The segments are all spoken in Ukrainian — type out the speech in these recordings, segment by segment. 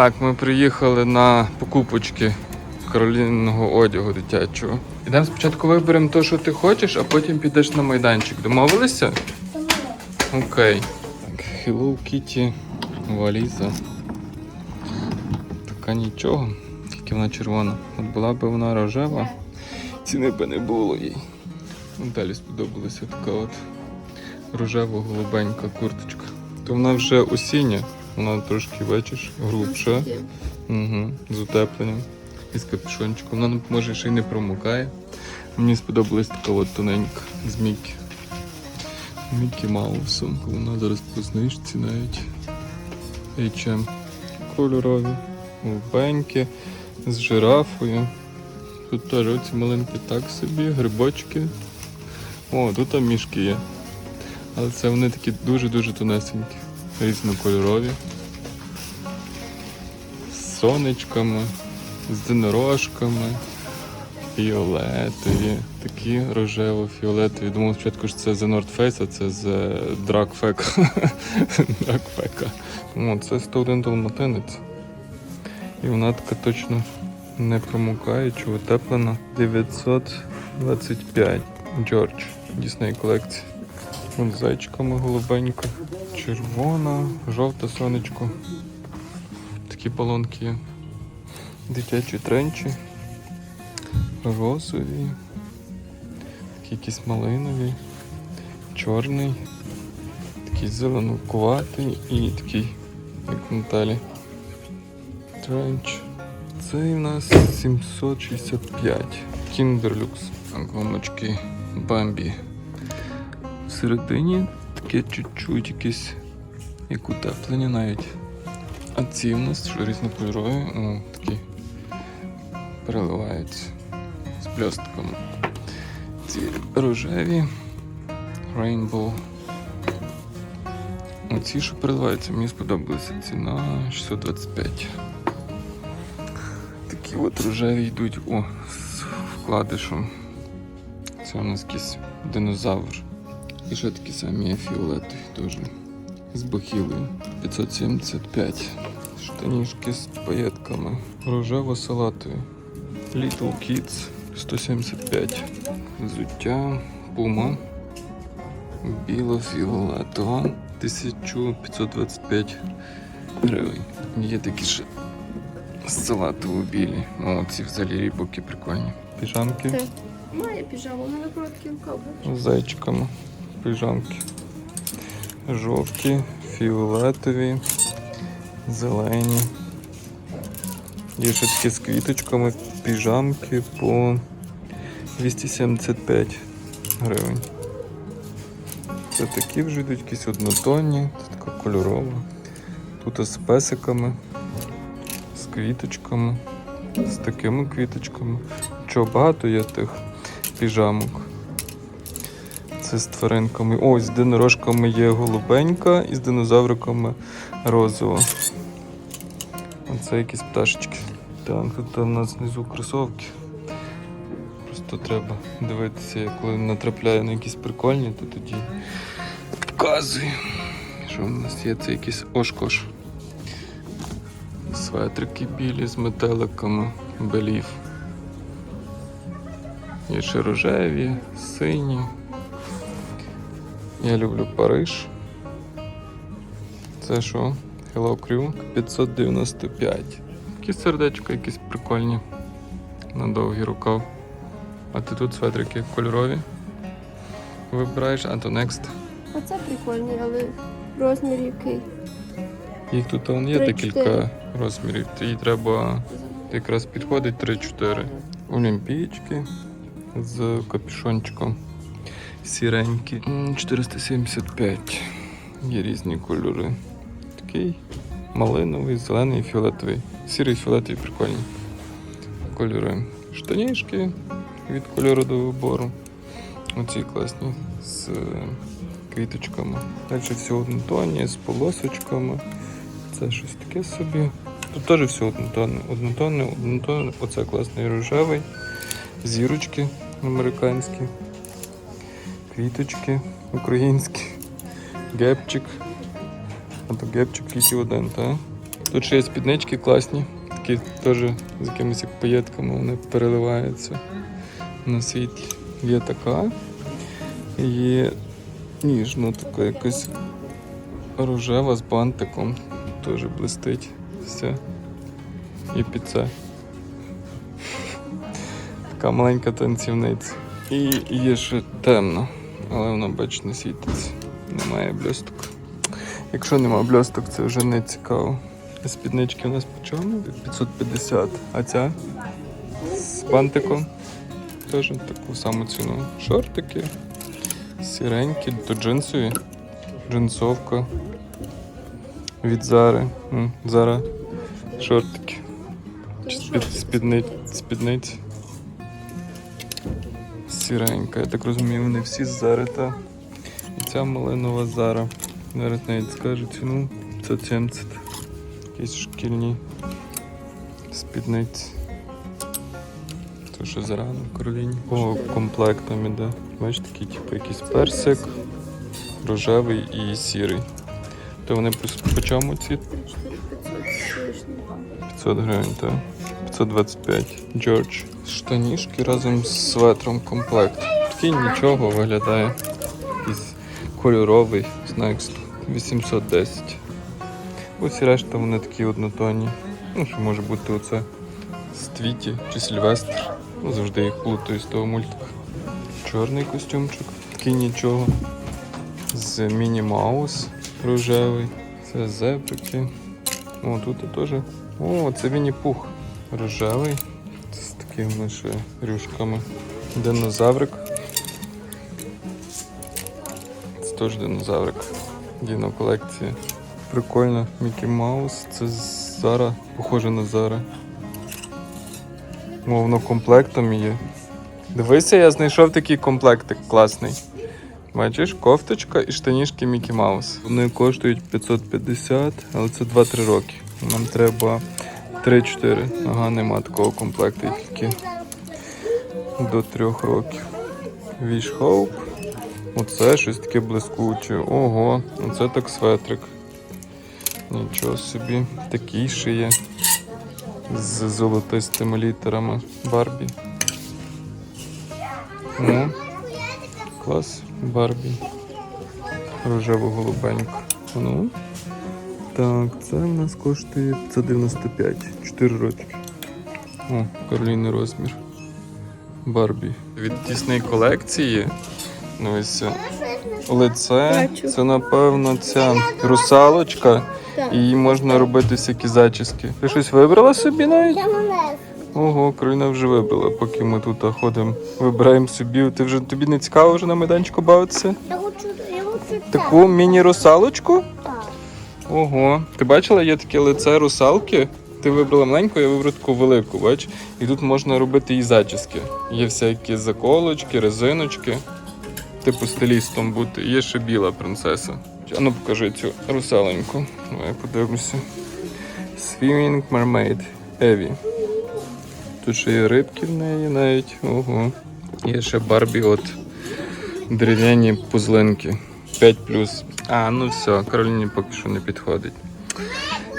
Так, ми приїхали на покупочки каролінного одягу дитячого. Ідемо спочатку виберемо те, що ти хочеш, а потім підеш на майданчик. Домовилися? Окей. Так, Hello Kitty валіза. Така нічого, тільки вона червона. От була б вона рожева, ціни би не було їй. Далі сподобалася така от рожево-голубенька курточка. То вона вже осіння, вона трошки бачиш, грубша. Угу, з утепленням і з капюшончиком. Вона може ще й не промокає. Мені сподобалась така от тоненька з Мікі. Мікі Маусом. Вона зараз по знижці навіть. H&M. Кольорові, голубенькі, з жирафою. Тут теж оці маленькі так собі, грибочки. О, тут там мішки є. Але це вони такі дуже-дуже тонесенькі, різнокольорові. З сонечками, з динорожками, фіолетові, такі рожево-фіолетові. Думав спочатку, що це з North Face, а це з Дракфека. Дракфека. О, це 101 далматинець. І вона така точно не промокає, чи утеплена. 925. Джордж. Дісней колекція. Вон зайчиками голубенька. Червона, жовте сонечко. Такі балонки є. Дитячі тренчі. Розові. Такі якісь малинові. Чорний. Такий зеленкуватий і такий, як Наталі. Тренч. Цей у нас 765. Кіндерлюкс. Гумочки Бамбі. Всередині таке чуть-чуть якесь як утеплення навіть. А ці у нас що різнокольорові, о, такі переливаються з бльостками. Ці рожеві Rainbow. Оці, що переливаються, мені сподобалися. Ціна 625. Такі от рожеві йдуть о, з вкладишем. Це у нас якийсь динозавр. І ще такі самі фіолетові теж. З бахілою. 575. Штанішки з паєтками. Рожево-салатові. Little Kids 175. Взуття. Пума. Біло-фіолетова. 1525 гривень. Є такі ще салатово білі. О, ці взагалі рібоки прикольні. Піжамки. Так. Має піжаму, на короткі рукави. з зайчиками, піжамки. Жовті, фіолетові, зелені. Є ще такі з квіточками, піжамки по 275 гривень. Це такі вже йдуть якісь однотонні, це така кольорова. Тут з песиками, з квіточками, з такими квіточками. Чого багато є тих піжамок. Це з тваринками. Ось з динорожками є голубенька і з динозавриками розова. Оце якісь пташечки. Так, тут у нас внизу кросовки. Просто треба дивитися, коли натрапляє на якісь прикольні, то тоді показую. Що в нас є? Це якийсь ошкош. Светрики білі з метеликами, белів. Є ще рожеві, сині. Я люблю Париж. Це що? Hello Crew 595. Такі сердечка якісь прикольні. На довгий рукав. А ти тут светрики кольорові. Вибираєш, а то next. Оце прикольний, але розмір який. Їх тут вон є декілька розмірів. Їй треба якраз підходить 3-4. Олімпійчики з капюшончиком. Сіренькі. 475. Є різні кольори. Такий малиновий, зелений, фіолетовий. Сірий, фіолетовий, прикольні. Кольори. Штанішки від кольору до вибору. Оці класні з е, квіточками. Далі все однотонні, з полосочками. Це щось таке собі. Тут теж все однотонне. Однотонне, однотонне. Оце класний рожевий. Зірочки американські. Квіточки українські. Гепчик. А то гепчик тільки один, так? Тут ще є спіднички класні, такі теж з якимись як паєтками вони переливаються на світлі. Є така, є ніжно така якась рожева з бантиком. Теж блистить все. І під це. Така маленька танцівниця. І є ще темна, але вона, бач, не світиться. Немає блісток. Якщо нема блісток, це вже не цікаво. Спіднички у нас по чому? 550. А ця з бантиком теж таку саму ціну. Шортики сіренькі, то джинсові. Джинсовка від Зари. Зара шортики. Спід. Сіренька. Я так розумію, вони всі з Зари, та. І ця малинова Зара. Зараз навіть скажу ціну. Це 70. Якісь шкільні спідниці. Це що зарано в Кароліні. По комплектам іде. Бачиш, такий, типу, якийсь персик, рожевий і сірий. То вони по, по чому ці? 500 гривень, так. 525. Джордж. Штанішки разом з светром комплект. Такий нічого виглядає. Якийсь кольоровий, знаю, 810. Усі решта вони такі однотонні. Ну, що може бути оце Твіті чи Сільвестр. Ну, завжди їх плутаю з того мультика. Чорний костюмчик, такий нічого. З Міні Маус рожевий. Це зебрики. О, тут теж. О, це Вінні Пух. Рожевий. Такими ще рюшками. Динозаврик. Це теж динозаврик. Діно колекція. Прикольно. Мікі Маус. Це Зара. Похоже на Зара. О, комплектом є. Дивися, я знайшов такий комплектик класний. Бачиш, кофточка і штанішки Мікі Маус. Вони коштують 550, але це 2-3 роки. Нам треба 3-4. Ага, нема такого комплекту, тільки до 3 років. Wish Hope. Оце щось таке блискуче. Ого, оце так светрик. Нічого собі. Такий ще є. З золотистими літерами Барбі. Ну, клас, Барбі. Рожево-голубенько. Ну. Так, це в нас коштує 595. 4 роки. О, Кароліни розмір. Барбі. Від тісної колекції. Ну ось лице. Це напевно ця русалочка. І їй можна робити всякі зачіски. Ти щось вибрала собі навіть? Ого, Кароліна вже вибрала, поки ми тут ходимо. Вибираємо собі. Ти вже тобі не цікаво вже на майданчику бавитися? Я хочу, я хочу Таку міні-русалочку? так. Ого. Ти бачила, є таке лице русалки? Ти вибрала маленьку, я вибрав таку велику, бач? І тут можна робити і зачіски. Є всякі заколочки, резиночки. Типу стилістом бути. Є ще біла принцеса. А ну покажи цю русаленьку. Давай подивимося. Swimming Mermaid Еві. Тут ще є рибки в неї навіть. Ого. Є ще Барбі от дерев'яні пузлинки. 5 А, ну все, Кароліні поки що не підходить.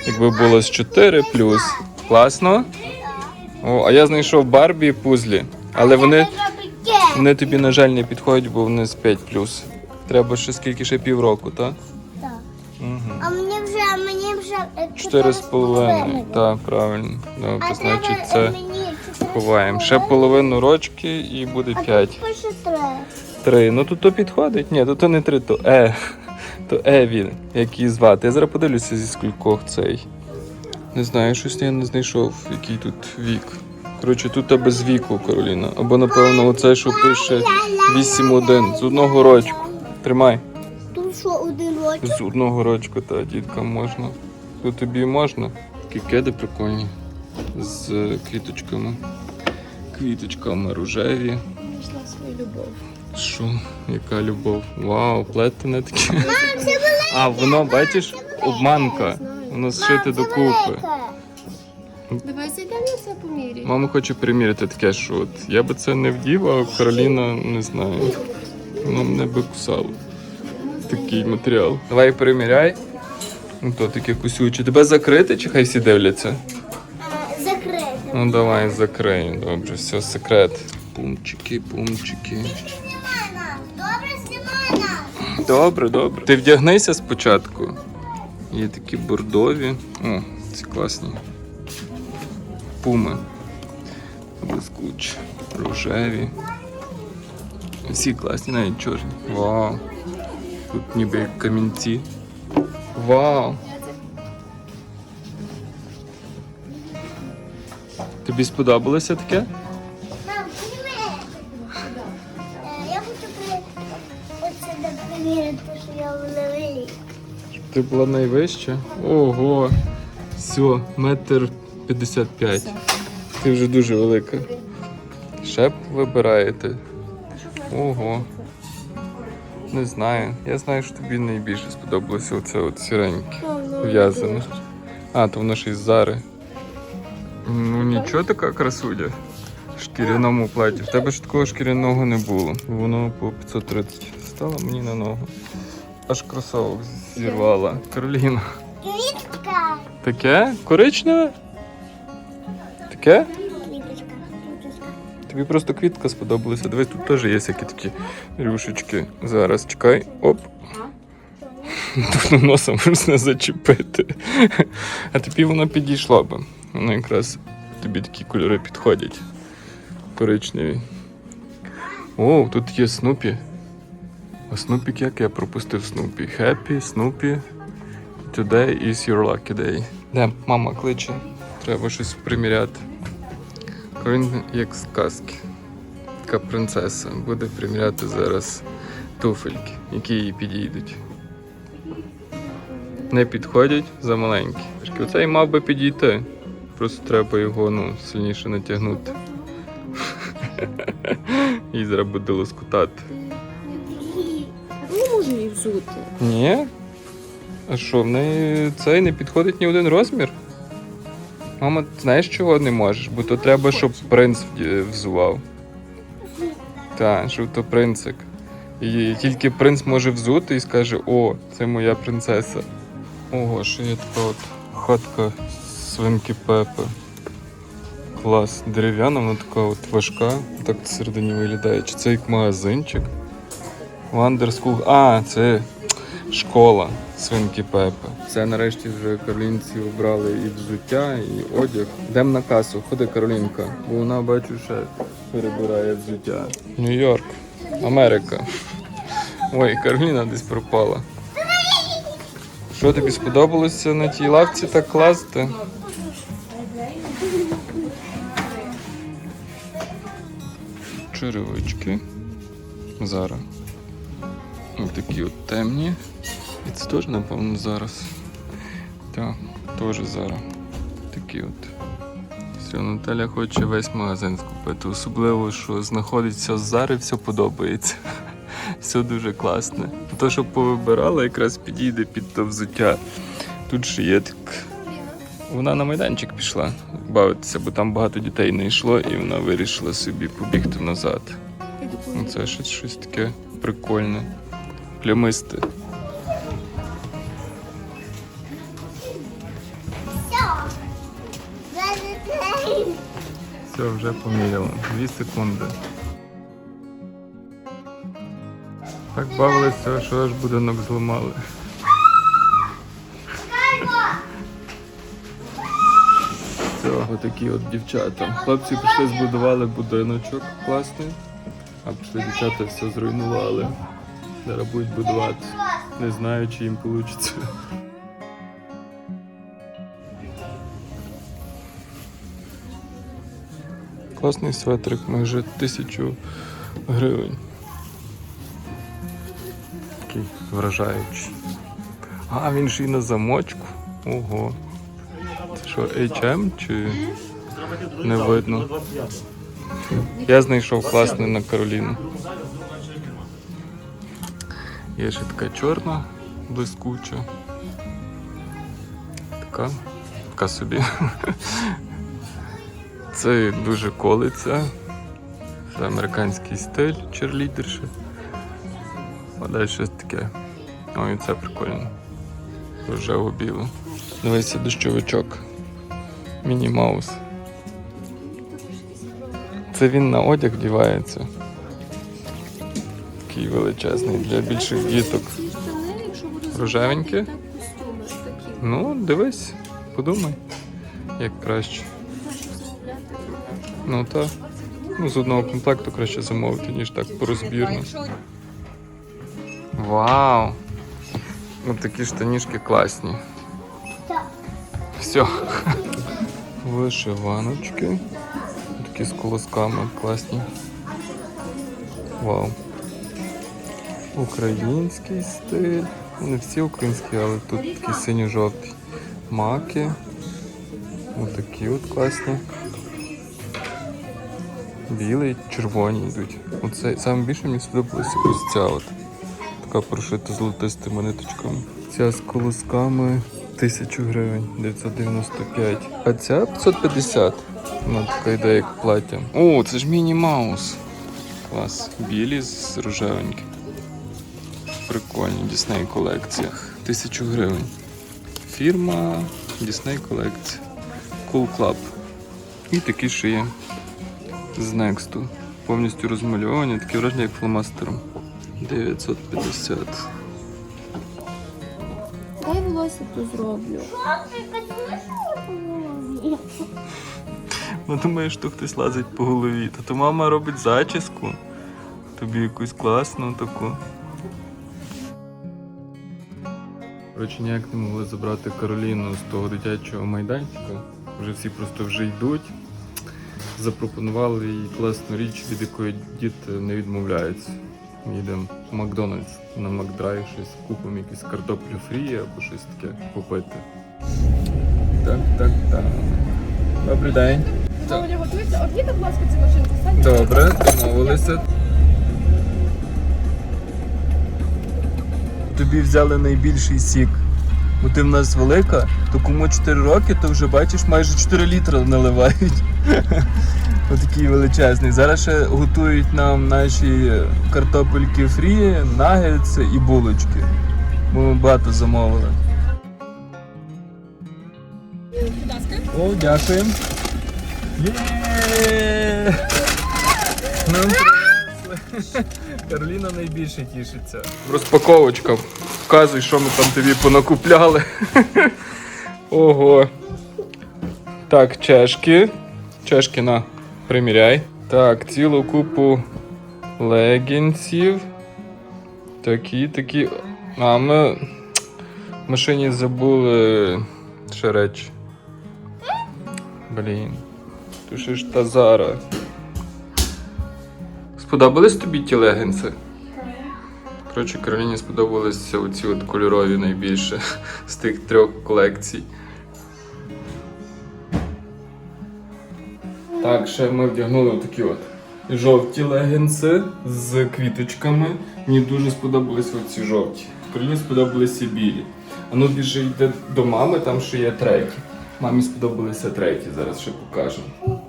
Якби було з 4 плюс. Класно. О, а я знайшов Барбі і пузлі. Але вони, вони тобі, на жаль, не підходять, бо вони з 5 плюс. Треба ще скільки ще півроку, так? Так. Угу. А мені вже, мені вже е, Чотири з половиною. Так, правильно. Добре, значить це ховаємо. Ще половину рочки і буде 5. Три. Ну тут то підходить. Ні, то, то не три, то Е. То Еві, як її звати. Я зараз подивлюся зі скількох цей. Не знаю, щось я не знайшов, який тут вік. Коротше, тут тебе з віку, Кароліна. Або, напевно, оце, що пише 8-1 з одного рочку. Тримай. Тут що один рочок? З одного рочку, та діткам можна. То тобі можна. Такі кеди прикольні. З квіточками. Квіточками рожеві. Знайшла свою любов. Що? Яка любов? Вау, плетене таке. А, воно, бачиш, обманка. Воно зшите докупи. Давай зайдемо на це поміряй. Мама хоче приміряти таке, що от я би це не вдів, а Кароліна не знаю. Воно мене би кусало. Такий матеріал. Давай приміряй. Ну то таке кусюче. Тебе закрити чи хай всі дивляться? Е, Закрити. Ну давай закриємо. Добре, все, секрет. Пумчики, пумчики. Добре, добре. Ти вдягнися спочатку. Є такі бордові. О, ці класні. Пуми. Блискучі. Рожеві. Всі класні, навіть чорні. Вау. Тут ніби як камінці. Вау. Тобі сподобалося таке? Ти була найвища? Ого. Все, метр п'ятдесят п'ять. Ти вже дуже велика. Шеп вибираєте. Ого. Не знаю. Я знаю, що тобі найбільше сподобалося оце от сіреньке. В'язане. А, то воно ще із зари. Ну нічого така красуня. В шкіряному платі. В тебе ж такого шкіряного не було. Воно по 530 стало мені на ногу. Аж кросовок зірвала. Кароліна. Квітка. Таке? Коричневе? Таке? Квіточка. Квіточка. Тобі просто квітка сподобалася. Дивись, тут теж є всякі такі рюшечки. Зараз чекай. Оп. Тут носа можна зачепити. А тобі воно підійшло би. Воно якраз тобі такі кольори підходять. Коричневі. О, тут є Снупі. А Снупік як я пропустив Снупі? Happy, Снупі. Today is your lucky day. Де, мама кличе. Треба щось приміряти. Він як з казки. Така принцеса буде приміряти зараз туфельки, які їй підійдуть. Не підходять за маленькі. Оцей мав би підійти. Просто треба його ну, сильніше натягнути. Їй зараз буде лоскотати. Взути. Ні? А що, в неї цей не підходить ні один розмір? Мама, знаєш, чого не можеш? Бо то треба, щоб принц взував. Так, щоб то принцик. І тільки принц може взути і скаже: О, це моя принцеса. Ого, що є така от хатка свинки Пепи. Клас. Дерев'яна, вона така от важка, так всередині виглядає. Чи це як магазинчик? Wonder А, це школа свинки Пепи. Це нарешті вже каролінці обрали і взуття, і одяг. Йдемо на касу, ходи Каролінка, бо вона бачу ще перебирає взуття. Нью-Йорк, Америка. Ой, Кароліна десь пропала. Що тобі сподобалося на тій лавці так класти? Черевички. Зараз. Ось такі от темні. І це теж, напевно, зараз. Так, теж зараз. Такі от. Все, Наталя хоче весь магазин скупити. Особливо, що знаходиться з Зари, все подобається. Все дуже класне. То, що повибирала, якраз підійде під то взуття. Тут ще є так. Вона на майданчик пішла бавитися, бо там багато дітей не йшло, і вона вирішила собі побігти назад. Ну, Це щось таке прикольне, плямисте. Все. Все, вже поміряла. Дві секунди. Так бавилися, що аж будинок зламали. Все, отакі от дівчата. Хлопці пішли, збудували будиночок класний, а пішли дівчата все зруйнували. Зараз будуть будувати. Не знаю, чи їм вийде. Класний светрик, майже тисячу гривень. Такий вражаючий. А, він ж і на замочку. Ого. Це що, HM чи не видно? Я знайшов класний на Кароліну. Є ще така чорна, блискуча. Така, така собі. Це дуже колиться. Це американський стиль черлідерши. А далі щось таке. Ой, це прикольно. рожево-білу. Дивися, дощовичок. Міні Маус. Це він на одяг вдівається. Такий величезний для більших діток. Рожевенькі? Ну, дивись, подумай, як краще. Ну так. Ну, з одного комплекту краще замовити, ніж так порозбірно. Вау! Ну такі штанішки класні. Все. Вишиваночки. Такі з колосками класні. Вау. Український стиль. Не всі українські, але тут такі синьо-жовті. Маки. Отакі от класні. Білий, червоні йдуть. Оце саме більше мені сподобалася ось ця от. Така прошита золотистими ниточками. Ця з колосками 1000 гривень, 995. А ця 550. Вона така йде як плаття. О, це ж Міні Маус. Клас. Білі з рожевеньким. Прикольні Дісней колекція. 1000 гривень. Фірма Дісней колекція. Cool Club. І такі ще є з Нексту. Повністю розмальовані, такі враження як фломастером. 950. Дай волосся то зроблю. Ну думаєш, що хтось лазить по голові. Та то мама робить зачіску. Тобі якусь класну таку. Коротше, ніяк не могли забрати Кароліну з того дитячого майданчика. Вже всі просто вже йдуть. Запропонували їй класну річ, від якої діти не відмовляються. Ми їдемо в Макдональдс на Макдрайв, щось купимо якусь картоплю фрі або щось таке купити. Так, так, так. Добрий день. Одніте, будь ласка, цю машинку. Добре, домовилися. Тобі взяли найбільший сік. Бо ти в нас велика, то кому 4 роки, то вже бачиш, майже 4 літри наливають. Отакий величезний. Зараз ще готують нам наші картопельки фрі, нагетси і булочки. Бо ми багато замовили. О, дякуємо. Нам Кароліна найбільше тішиться. Розпаковочка. Вказуй, що ми там тобі понакупляли. Ого. Так, чешки. Чешки на, приміряй. Так, цілу купу легінсів. Такі, такі. А ми в машині забули ще речі. Блін. Ти що ж та Зара. Сподобались тобі ті легінси? Коротше, Кароліні сподобалися оці от кольорові найбільше з тих трьох колекцій. Так, ще ми вдягнули такі от жовті легінси з квіточками. Мені дуже сподобалися оці жовті. Кароліні сподобалися білі. А ну біжи йде до мами, там ще є треті. Мамі сподобалися треті, зараз ще покажемо.